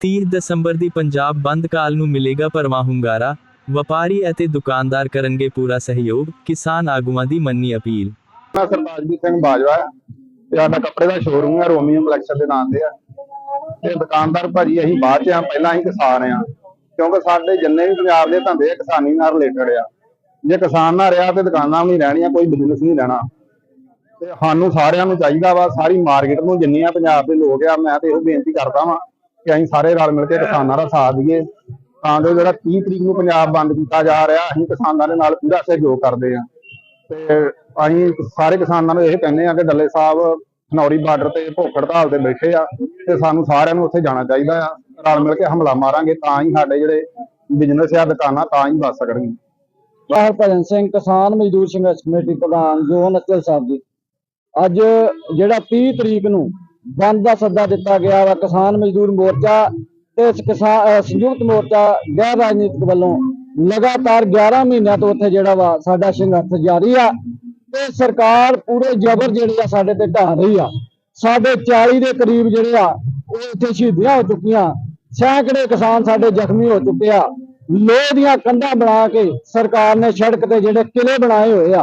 30 ਦਸੰਬਰ ਦੀ ਪੰਜਾਬ ਬੰਦ ਕਾਲ ਨੂੰ ਮਿਲੇਗਾ ਭਰਵਾਂ ਹੁੰਗਾਰਾ, ਵਪਾਰੀ ਅਤੇ ਦੁਕਾਨਦਾਰ ਕਰਨਗੇ ਪੂਰਾ ਸਹਿਯੋਗ, ਕਿਸਾਨ ਆਗੂਆਂ ਦੀ ਮੰਨੀ ਅਪੀਲ। ਮੈਂ ਸਰਤਾਜਦੀਪ ਸਿੰਘ ਬਾਜਵਾ ਤੇ ਸਾਡਾ ਕੱਪੜੇ ਦਾ ਸ਼ੋਰੂਮ ਹੈ ਰੋਮੀਓ ਕਲੈਕਸ਼ਨ ਦੇ ਨਾਮ ਤੇ ਆ। ਤੇ ਦੁਕਾਨਦਾਰ ਭਾਜੀ, ਅਸੀਂ ਬਾਅਦ ਚ ਆ ਪਹਿਲਾਂ ਅਸੀਂ ਕਿਸਾਨ ਆ ਕਿਉਂਕਿ ਸਾਡੇ ਜਿੰਨੇ ਵੀ ਪੰਜਾਬ ਦੇ ਧੰਦੇ ਆ, ਕਿਸਾਨੀ ਨਾਲ ਰਿਲੇਟਡ ਆ। ਜੇ ਕਿਸਾਨ ਨਾ ਰਿਹਾ ਤੇ ਦੁਕਾਨਾਂ ਵੀ ਨਹੀਂ ਰਹਿਣੀਆਂ, ਕੋਈ ਬਿਜ਼ਨਸ ਨਹੀਂ ਰਹਿਣਾ। ਤੇ ਸਾਨੂੰ ਸਾਰਿਆਂ ਨੂੰ ਚਾਹੀਦਾ ਵਾ, ਸਾਰੀ ਮਾਰਕੀਟ ਨੂੰ ਜਿੰਨੀਆਂ ਪੰਜਾਬ ਦੇ ਲੋਕ ਆ, ਮੈਂ ਤੇ ਇਹੋ ਬੇਨਤੀ ਕਰਦਾ ਵਾਂ ਕਿ ਅਸੀਂ ਸਾਰੇ ਰਲ ਮਿਲ ਕੇ ਕਿਸਾਨਾਂ ਦਾ ਸਾਥ ਦਈਏ। ਤਾਂ ਜੋ ਜਿਹੜਾ 30 ਤਰੀਕ ਨੂੰ ਪੰਜਾਬ ਬੰਦ ਕੀਤਾ ਜਾ ਰਿਹਾ, ਅਸੀਂ ਕਿਸਾਨਾਂ ਦੇ ਨਾਲ ਪੂਰਾ ਸਹਿਯੋਗ ਕਰਦੇ ਆ ਤੇ ਅਸੀਂ ਸਾਰੇ ਕਿਸਾਨਾਂ ਨੂੰ ਇਹ ਕਹਿੰਦੇ ਆ ਕਿ ਡੱਲੇ ਸਾਹਿਬ ਖਨੌਰੀ ਬਾਰਡਰ ਤੇ ਭੁੱਖ ਹੜਤਾਲ ਤੇ ਬੈਠੇ ਆ ਤੇ ਸਾਨੂੰ ਸਾਰਿਆਂ ਨੂੰ ਉੱਥੇ ਜਾਣਾ ਚਾਹੀਦਾ ਆ। ਰਲ ਮਿਲ ਕੇ ਹਮਲਾ ਮਾਰਾਂਗੇ ਤਾਂ ਹੀ ਸਾਡੇ ਜਿਹੜੇ ਬਿਜ਼ਨਸ ਆ, ਦੁਕਾਨਾਂ ਤਾਂ ਹੀ ਬਚ ਸਕਣਗੇ ਬਾਹਰ ਭਜਨ ਸਿੰਘ, ਕਿਸਾਨ ਮਜ਼ਦੂਰ ਸੰਘਰਸ਼ ਕਮੇਟੀ ਪ੍ਰਧਾਨ ਜੋਨ ਅਚਲ ਸਾਹਿਬ ਜੀ। ਅੱਜ ਜਿਹੜਾ 30 ਤਰੀਕ ਨੂੰ ਬੰਦ ਦਾ ਸੱਦਾ ਦਿੱਤਾ ਗਿਆ ਵਾ ਕਿਸਾਨ ਮਜ਼ਦੂਰ ਮੋਰਚਾ ਤੇ ਕਿਸਾਨ ਸੰਯੁਕਤ ਮੋਰਚਾ ਗੈਰ ਰਾਜਨੀਤਿਕ ਵੱਲੋਂ ਲਗਾਤਾਰ 11 ਮਹੀਨਿਆਂ ਤੋਂ ਉੱਥੇ ਜਿਹੜਾ ਵਾ ਸਾਡਾ ਸੰਘਰਸ਼ ਜਾਰੀ ਆ ਤੇ ਸਰਕਾਰ ਪੂਰੇ ਜ਼ਬਰ ਜਿਹੜੇ ਆ ਸਾਡੇ ਤੇ ਢਾ ਰਹੀ ਆ। ਸਾਡੇ 40 ਦੇ ਕਰੀਬ ਜਿਹੜੇ ਆ, ਉਹ ਇੱਥੇ ਸ਼ਹੀਦੀਆਂ ਹੋ ਚੁੱਕੀਆਂ। ਸੈਂਕੜੇ ਕਿਸਾਨ ਸਾਡੇ ਜ਼ਖਮੀ ਹੋ ਚੁੱਕੇ ਆ। ਲੋਹ ਦੀਆਂ ਕੰਧਾਂ ਬਣਾ ਕੇ ਸਰਕਾਰ ਨੇ ਸੜਕ ਤੇ ਜਿਹੜੇ ਕਿਲੇ ਬਣਾਏ ਹੋਏ ਆ,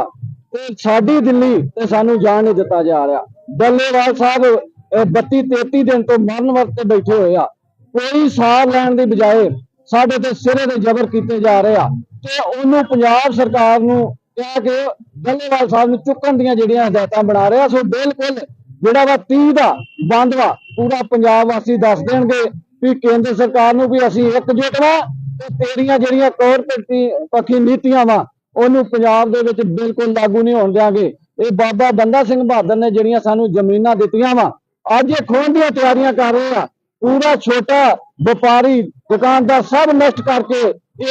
ਤੇ ਸਾਡੀ ਦਿੱਲੀ ਤੇ ਸਾਨੂੰ ਜਾਣ ਨਹੀਂ ਦਿੱਤਾ ਜਾ ਰਿਹਾ। ਡੱਲੇਵਾਲ ਸਾਹਿਬ 32 33 ਦਿਨ ਤੋਂ ਮਰਨ ਵਰਤੇ ਬੈਠੇ ਹੋਏ ਆ। ਕੋਈ ਸਾਰ ਲੈਣ ਦੀ ਬਜਾਏ ਸਾਡੇ ਤੇ ਸਿਰੇ ਦੇ ਜ਼ਬਰ ਕੀਤੇ ਜਾ ਰਹੇ ਆ ਤੇ ਉਹਨੂੰ ਪੰਜਾਬ ਸਰਕਾਰ ਨੂੰ ਕਿਹਾ ਕਿ ਡੱਲੇਵਾਲ ਸਾਹਿਬ ਨੂੰ ਚੁੱਕਣ ਦੀਆਂ ਜਿਹੜੀਆਂ ਹਦਾਇਤਾਂ ਬਣਾ ਰਿਹਾ ਸੋ ਬਿਲਕੁਲ ਜਿਹੜਾ ਵਾ 30 ਦਾ ਬੰਦ ਵਾ, ਪੂਰਾ ਪੰਜਾਬ ਵਾਸੀ ਦੱਸ ਦੇਣਗੇ ਵੀ ਕੇਂਦਰ ਸਰਕਾਰ ਨੂੰ ਵੀ ਅਸੀਂ ਇਕਜੁੱਟ ਵਾਂ ਤੇ ਤੇਰੀਆਂ ਜਿਹੜੀਆਂ ਕੌਰਪੋਰੇਟੀ ਪੱਖੀ ਨੀਤੀਆਂ ਵਾ, ਉਹਨੂੰ ਪੰਜਾਬ ਦੇ ਵਿੱਚ ਬਿਲਕੁਲ ਲਾਗੂ ਨਹੀਂ ਹੋਣ ਦਿਆਂਗੇ। ਇਹ ਬਾਬਾ ਬੰਦਾ ਸਿੰਘ ਬਹਾਦਰ ਨੇ ਜਿਹੜੀਆਂ ਸਾਨੂੰ ਜ਼ਮੀਨਾਂ ਦਿੱਤੀਆਂ ਵਾ ਅੱਜ ਇਹ ਖੋਣ ਦੀਆਂ ਤਿਆਰੀਆਂ ਕਰ ਰਹੇ ਆ। ਪੂਰਾ ਛੋਟਾ ਵਪਾਰੀ ਦੁਕਾਨਦਾਰ ਸਭ ਨਸ਼ਟ ਕਰਕੇ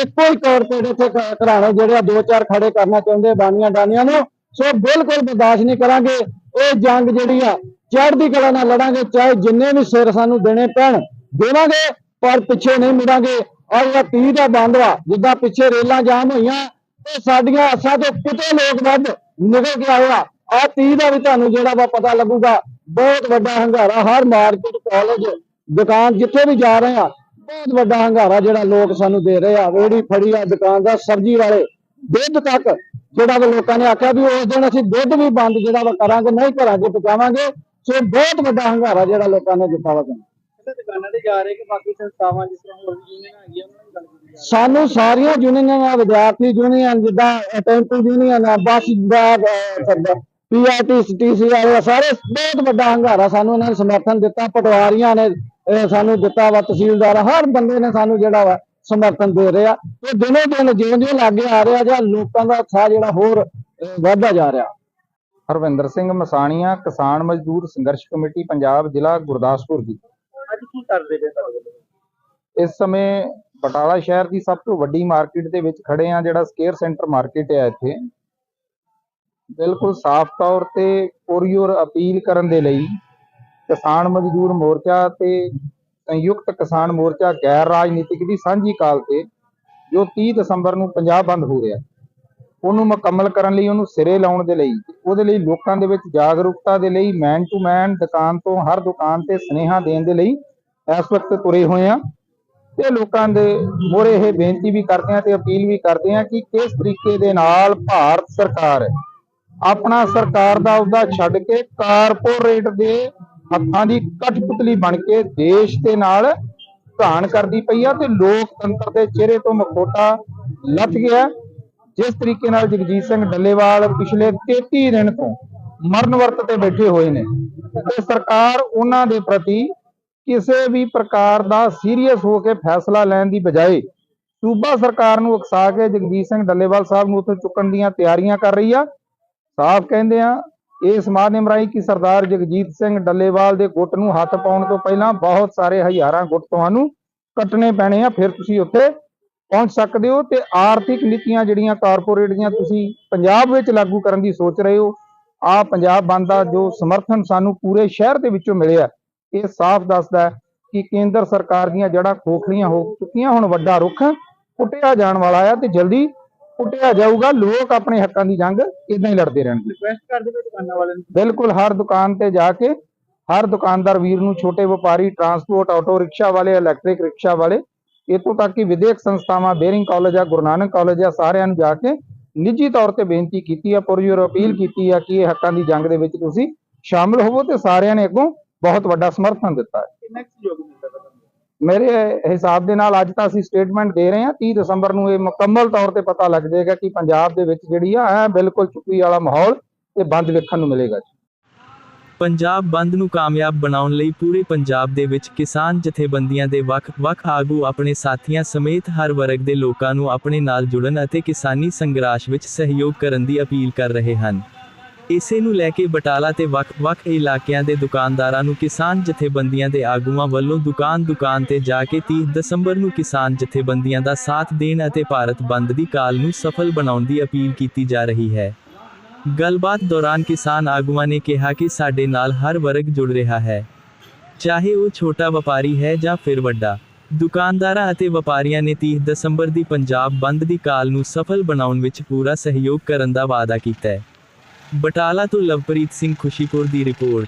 ਇੱਕੋ ਹੀ ਕਾਰਪੋਰੇਟ ਇੱਥੇ ਘਰਾਣੇ ਜਿਹੜੇ ਆ ਦੋ ਚਾਰ ਖੜੇ ਕਰਨਾ ਚਾਹੁੰਦੇ ਬਾਨੀਆਂ ਡਾਨੀਆਂ ਨੂੰ। ਸੋ ਬਿਲਕੁਲ ਬਰਦਾਸ਼ਤ ਨਹੀਂ ਕਰਾਂਗੇ। ਇਹ ਜੰਗ ਜਿਹੜੀ ਆ, ਚੜ੍ਹਦੀ ਕਲਾ ਨਾਲ ਲੜਾਂਗੇ, ਚਾਹੇ ਜਿੰਨੇ ਵੀ ਸਿਰ ਸਾਨੂੰ ਦੇਣੇ ਪੈਣ, ਦੇਵਾਂਗੇ, ਪਰ ਪਿੱਛੇ ਨਹੀਂ ਮੁੜਾਂਗੇ। ਔਰ ਇਹ 30 ਦਾ ਬੰਦ ਵਾ ਜਿੱਦਾਂ ਪਿੱਛੇ ਰੇਲਾਂ ਜਾਮ ਹੋਈਆਂ, ਤੇ ਸਾਡੀਆਂ ਆਸਾਂ ਤੋਂ ਕਿਤੇ ਲੋਕ ਵੱਧ ਨਿਕਲ ਕੇ ਆਏ ਆ। ਆ 30 ਦਾ ਵੀ ਤੁਹਾਨੂੰ ਜਿਹੜਾ ਵਾ ਪਤਾ ਲੱਗੂਗਾ। ਬਹੁਤ ਵੱਡਾ ਹੰਗਾਰਾ ਹਰ ਮਾਰਕੀਟ ਕਾਲਜ ਦੁਕਾਨ ਜਿੱਥੇ ਵੀ ਜਾ ਰਹੇ ਆ ਬਹੁਤ ਵੱਡਾ ਹੰਗਾਰਾ ਜਿਹੜਾ ਲੋਕ ਸਾਨੂੰ ਦੇ ਰਹੇ ਆ। ਰੇੜੀ ਫੜੀ ਆ ਦੁਕਾਨਦਾਰ ਸਬਜ਼ੀ ਵਾਲੇ ਦੁੱਧ ਤੱਕ ਜਿਹੜਾ ਵਾ ਲੋਕਾਂ ਨੇ ਆਖਿਆ ਵੀ ਉਸ ਦਿਨ ਅਸੀਂ ਦੁੱਧ ਵੀ ਬੰਦ ਜਿਹੜਾ ਵਾ ਕਰਾਂਗੇ ਨਹੀਂ ਘਰਾਂ 'ਚ ਪਕਾਵਾਂਗੇ ਸੋ ਬਹੁਤ ਵੱਡਾ ਹੰਗਾਰਾ ਜਿਹੜਾ ਲੋਕਾਂ ਨੇ ਦਿੱਤਾ ਵਾ ਸਾਨੂੰ। ਦੁਕਾਨਾਂ ਤੇ ਜਾ ਰਹੇ ਕਿ ਬਾਕੀ ਸੰਸਥਾਵਾਂ ਜਿਸ ਤਰ੍ਹਾਂ ਹੋਰ ਵੀ ਯੂਨੀਅਨ ਹੈਗੀਆਂ ਉਹਨਾਂ ਨਾਲ ਗੱਲ ਕੀਤੀ ਜਾ ਸਾਨੂੰ ਸਾਰੀਆਂ ਯੂਨੀਅਨਾਂ ਵਿਦਿਆਰਥੀ ਯੂਨੀਅਨ ਜਿੱਦਾਂ ਟੈਂਪੂ ਯੂਨੀਅਨ ਆ ਬੱਸ ਦਾ ਪੀਆਰਟੀ ਵਾਲੇ ਆ, ਸਾਰੇ ਬਹੁਤ ਵੱਡਾ ਹੰਗਾਰਾ ਸਾਨੂੰ ਇਹਨਾਂ ਨੇ ਸਮਰਥਨ ਦਿੱਤਾ ਪਟਵਾਰੀਆਂ ਨੇ ਸਾਨੂੰ ਦਿੱਤਾ ਵਾ ਤਹਿਸੀਲਦਾਰ ਹਰ ਬੰਦੇ ਨੇ ਸਾਨੂੰ ਜਿਹੜਾ ਵਾ ਸਮਰਥਨ ਦੇ ਰਿਹਾ। ਤੇ ਦਿਨੋ ਦਿਨ ਜਿਉਂ ਜਿਉਂ ਲਾਗੇ ਆ ਰਿਹਾ ਜਾਂ ਲੋਕਾਂ ਦਾ ਉਤਸ਼ਾਹ ਜਿਹੜਾ ਹੋਰ ਵੱਧਦਾ ਜਾ ਰਿਹਾ। ਹਰਵਿੰਦਰ ਸਿੰਘ ਮਸਾਣੀਆਂ ਕਿਸਾਨ ਮਜ਼ਦੂਰ ਸੰਘਰਸ਼ ਕਮੇਟੀ ਪੰਜਾਬ ਜ਼ਿਲ੍ਹਾ ਗੁਰਦਾਸਪੁਰ ਦੀ। ਅੱਜ ਕੀ ਕਰਦੇ ਪਏ ਸਰ ਇਸ ਸਮੇਂ ਬਟਾਲਾ ਸ਼ਹਿਰ ਦੀ ਸਭ ਤੋਂ ਵੱਡੀ ਮਾਰਕੀਟ ਦੇ ਵਿੱਚ ਖੜੇ ਆ ਜਿਹੜਾ ਸਕੇਅਰ ਸੈਂਟਰ ਮਾਰਕੀਟ ਹੈ ਇੱਥੇ। ਬਿਲਕੁਲ ਸਾਫ਼ ਤੌਰ ਤੇ ਪੁਰਯੁਰ ਅਪੀਲ ਕਰਨ ਦੇ ਲਈ ਕਿਸਾਨ ਮਜ਼ਦੂਰ ਮੋਰਚਾ ਤੇ ਸੰਯੁਕਤ ਕਿਸਾਨ ਮੋਰਚਾ ਗੈਰ ਰਾਜਨੀਤਿਕ ਦੀ ਸਾਂਝੀ ਕਾਲ ਤੇ ਜੋ 30 ਦਸੰਬਰ ਨੂੰ ਪੰਜਾਬ ਬੰਦ ਹੋ ਰਿਹਾ, ਉਹਨੂੰ ਮੁਕੰਮਲ ਕਰਨ ਲਈ, ਉਹਨੂੰ ਸਿਰੇ ਲਾਉਣ ਦੇ ਲਈ, ਉਹਦੇ ਲਈ ਲੋਕਾਂ ਦੇ ਵਿੱਚ ਜਾਗਰੂਕਤਾ ਦੇ ਲਈ ਮੈਨ ਟੂ ਮੈਨ ਦੁਕਾਨ ਤੋਂ ਹਰ ਦੁਕਾਨ ਤੇ ਸਨੇਹਾ ਦੇਣ ਦੇ ਲਈ ਇਸ ਵਕਤ ਤੁਰੇ ਹੋਏ ਆ ਤੇ ਲੋਕਾਂ ਦੇ ਮੋਰੇ ਇਹ ਬੇਨਤੀ ਵੀ ਕਰਦੇ ਆ ਤੇ ਅਪੀਲ ਵੀ ਕਰਦੇ ਆ ਕਿ ਕਿਸ ਤਰੀਕੇ ਦੇ ਨਾਲ ਭਾਰਤ ਸਰਕਾਰ ਆਪਣਾ ਸਰਕਾਰ ਦਾ ਅਹੁਦਾ ਛੱਡ ਕੇ ਕਾਰਪੋਰੇਟ ਦੇ ਹੱਥਾਂ ਦੀ ਕਠਪੁਤਲੀ ਬਣ ਕੇ ਦੇਸ਼ ਦੇ ਨਾਲ ਧਾਨ ਕਰਦੀ ਪਈ ਆ ਤੇ ਲੋਕਤੰਤਰ ਦੇ ਚਿਹਰੇ ਤੋਂ ਮਖੋਟਾ ਲੱਥ ਗਿਆ। ਜਿਸ ਤਰੀਕੇ ਨਾਲ ਜਗਜੀਤ ਸਿੰਘ ਡੱਲੇਵਾਲ ਪਿਛਲੇ 33 ਦਿਨ ਤੋਂ ਮਰਨ ਵਰਤ ਤੇ ਬੈਠੇ ਹੋਏ ਨੇ ਤੇ ਸਰਕਾਰ ਉਹਨਾਂ ਦੇ ਪ੍ਰਤੀ ਕਿਸੇ ਵੀ ਪ੍ਰਕਾਰ ਦਾ ਸੀਰੀਅਸ ਹੋ ਕੇ ਫੈਸਲਾ ਲੈਣ ਦੀ ਬਜਾਏ ਸੂਬਾ ਸਰਕਾਰ ਨੂੰ ਉਕਸਾ ਕੇ ਜਗਜੀਤ ਸਿੰਘ ਡੱਲੇਵਾਲ ਸਾਹਿਬ ਨੂੰ ਉੱਥੇ ਚੁੱਕਣ ਦੀਆਂ ਤਿਆਰੀਆਂ ਕਰ ਰਹੀ ਆ। ਸਾਫ਼ ਕਹਿੰਦੇ ਆ ਇਸ ਮਾਧਿਅਮ ਰਾਹੀਂ ਕਿ ਸਰਦਾਰ ਜਗਜੀਤ ਸਿੰਘ ਡੱਲੇਵਾਲ ਦੇ ਗੁੱਟ ਨੂੰ ਹੱਥ ਪਾਉਣ ਤੋਂ ਪਹਿਲਾਂ ਬਹੁਤ ਸਾਰੇ ਹਜ਼ਾਰਾਂ ਗੁੱਟ ਤੁਹਾਨੂੰ ਕੱਟਣੇ ਪੈਣੇ ਆ, ਫਿਰ ਤੁਸੀਂ ਉੱਥੇ ਪਹੁੰਚ ਸਕਦੇ ਹੋ ਤੇ ਆਰਥਿਕ ਨੀਤੀਆਂ ਜਿਹੜੀਆਂ ਕਾਰਪੋਰੇਟ ਦੀਆਂ ਤੁਸੀਂ ਪੰਜਾਬ ਵਿੱਚ ਲਾਗੂ ਕਰਨ ਦੀ ਸੋਚ ਰਹੇ ਹੋ ਆ ਪੰਜਾਬ ਬੰਦ ਦਾ ਜੋ ਸਮਰਥਨ ਸਾਨੂੰ ਪੂਰੇ ਸ਼ਹਿਰ ਦੇ ਵਿੱਚੋਂ ਮਿਲਿਆ ਇਹ ਸਾਫ਼ ਦੱਸਦਾ ਕਿ ਕੇਂਦਰ ਸਰਕਾਰ ਦੀਆਂ ਜੜ੍ਹਾਂ ਖੋਖਲੀਆਂ ਹੋ ਚੁੱਕੀਆਂ, ਹੁਣ ਵੱਡਾ ਰੁੱਖ ਪੁੱਟਿਆ ਜਾਣ ਵਾਲਾ ਹੈ ਤੇ ਜਲਦੀ ਪੁੱਟਿਆ ਜਾਊਗਾ ਲੋਕ ਆਪਣੇ ਹੱਕਾਂ ਦੀ ਜੰਗ ਇਦਾਂ ਹੀ ਲੜਦੇ ਰਹਿਣਗੇ। ਰਿਕੁਐਸਟ ਕਰਦੇ ਪਏ ਦੁਕਾਨਾਂ ਵਾਲਿਆਂ ਨੂੰ। ਬਿਲਕੁਲ ਹਰ ਦੁਕਾਨ ਤੇ ਜਾ ਕੇ ਹਰ ਦੁਕਾਨਦਾਰ ਵੀਰ ਨੂੰ ਛੋਟੇ ਵਪਾਰੀ ਟਰਾਂਸਪੋਰਟ ਆਟੋ ਰਿਕਸ਼ਾ ਵਾਲੇ ਇਲੈਕਟ੍ਰਿਕ ਰਿਕਸ਼ਾ ਵਾਲੇ ਇੱਥੋਂ ਤੱਕ ਕਿ ਵਿਦਿਅਕ ਸੰਸਥਾਵਾਂ ਬੇਰਿੰਗ ਕਾਲਜ ਆ ਗੁਰੂ ਨਾਨਕ ਕਾਲਜ ਆ ਸਾਰਿਆਂ ਨੂੰ ਜਾ ਕੇ ਨਿੱਜੀ ਤੌਰ ਤੇ ਬੇਨਤੀ ਕੀਤੀ ਆ ਪੁਰਜੋਰ ਅਪੀਲ ਕੀਤੀ ਆ ਕਿ ਇਹ ਹੱਕਾਂ ਦੀ ਜੰਗ ਦੇ ਵਿੱਚ ਤੁਸੀਂ ਸ਼ਾਮਲ ਹੋਵੋ ਤੇ ਸਾਰਿਆਂ ਨੇ ਅੱਗੋਂ ਬਹੁਤ ਵੱਡਾ ਸਮਰਥਨ ਦਿੱਤਾ। ਹੈ ਕਿੰਨਾ ਸਹਿਯੋਗ ਮੇਰੇ ਹਿਸਾਬ ਦੇ ਨਾਲ ਅੱਜ ਤਾਂ ਅਸੀਂ ਸਟੇਟਮੈਂਟ ਦੇ ਰਹੇ ਹਾਂ 30 ਦਸੰਬਰ ਨੂੰ ਇਹ ਮੁਕੰਮਲ ਤੌਰ ਤੇ ਪਤਾ ਲੱਗ ਜਾਏਗਾ ਕਿ ਪੰਜਾਬ ਦੇ ਵਿੱਚ ਜਿਹੜੀ ਆ, ਐ ਬਿਲਕੁਲ ਚੁੱਪੀ ਵਾਲਾ ਮਾਹੌਲ ਤੇ ਬੰਦ ਵੇਖਣ ਨੂੰ ਮਿਲੇਗਾ ਪੰਜਾਬ ਬੰਦ ਨੂੰ ਕਾਮਯਾਬ ਬਣਾਉਣ ਲਈ ਪੂਰੇ ਪੰਜਾਬ ਦੇ ਵਿੱਚ ਕਿਸਾਨ ਜਥੇਬੰਦੀਆਂ ਦੇ ਵੱਖ-ਵੱਖ ਆਗੂ ਆਪਣੇ ਸਾਥੀਆਂ ਸਮੇਤ ਹਰ ਵਰਗ ਦੇ ਲੋਕਾਂ ਨੂੰ ਆਪਣੇ ਨਾਲ ਜੁੜਨ ਅਤੇ ਕਿਸਾਨੀ ਸੰਘਰਸ਼ ਵਿੱਚ ਸਹਿਯੋਗ ਕਰਨ ਦੀ ਅਪੀਲ ਕਰ ਰਹੇ ਹਨ। ਇਸੇ ਨੂੰ ਲੈ ਕੇ ਬਟਾਲਾ ਤੇ ਵੱਖ-ਵੱਖ ਇਲਾਕਿਆਂ ਦੇ ਦੁਕਾਨਦਾਰਾਂ ਨੂੰ ਕਿਸਾਨ ਜਥੇਬੰਦੀਆਂ ਦੇ ਆਗੂਆਂ ਵੱਲੋਂ ਦੁਕਾਨ-ਦੁਕਾਨ ਤੇ ਜਾ ਕੇ 30 ਦਸੰਬਰ ਨੂੰ ਕਿਸਾਨ ਜਥੇਬੰਦੀਆਂ ਦਾ ਸਾਥ ਦੇਣ ਅਤੇ ਭਾਰਤ ਬੰਦ ਦੀ ਕਾਲ ਨੂੰ ਸਫਲ ਬਣਾਉਣ ਦੀ ਅਪੀਲ ਕੀਤੀ ਜਾ ਰਹੀ ਹੈ। ਗੱਲਬਾਤ ਦੌਰਾਨ ਕਿਸਾਨ ਆਗੂਆਂ ਨੇ ਕਿਹਾ ਕਿ ਸਾਡੇ ਨਾਲ ਹਰ ਵਰਗ ਜੁੜ ਰਿਹਾ ਹੈ। ਚਾਹੇ ਉਹ ਛੋਟਾ ਵਪਾਰੀ ਹੈ ਜਾਂ ਫਿਰ ਵੱਡਾ, ਦੁਕਾਨਦਾਰਾਂ ਅਤੇ ਵਪਾਰੀਆਂ ਨੇ 30 ਦਸੰਬਰ ਦੀ ਪੰਜਾਬ ਬੰਦ ਦੀ ਕਾਲ ਨੂੰ ਸਫਲ ਬਣਾਉਣ ਵਿੱਚ ਪੂਰਾ ਸਹਿਯੋਗ ਕਰਨ ਦਾ ਵਾਅਦਾ ਕੀਤਾ ਹੈ। ਬਟਾਲਾ ਤੋਂ ਲਵਪ੍ਰੀਤ ਸਿੰਘ ਖੁਸ਼ੀਪੁਰ ਦੀ ਰਿਪੋਰਟ।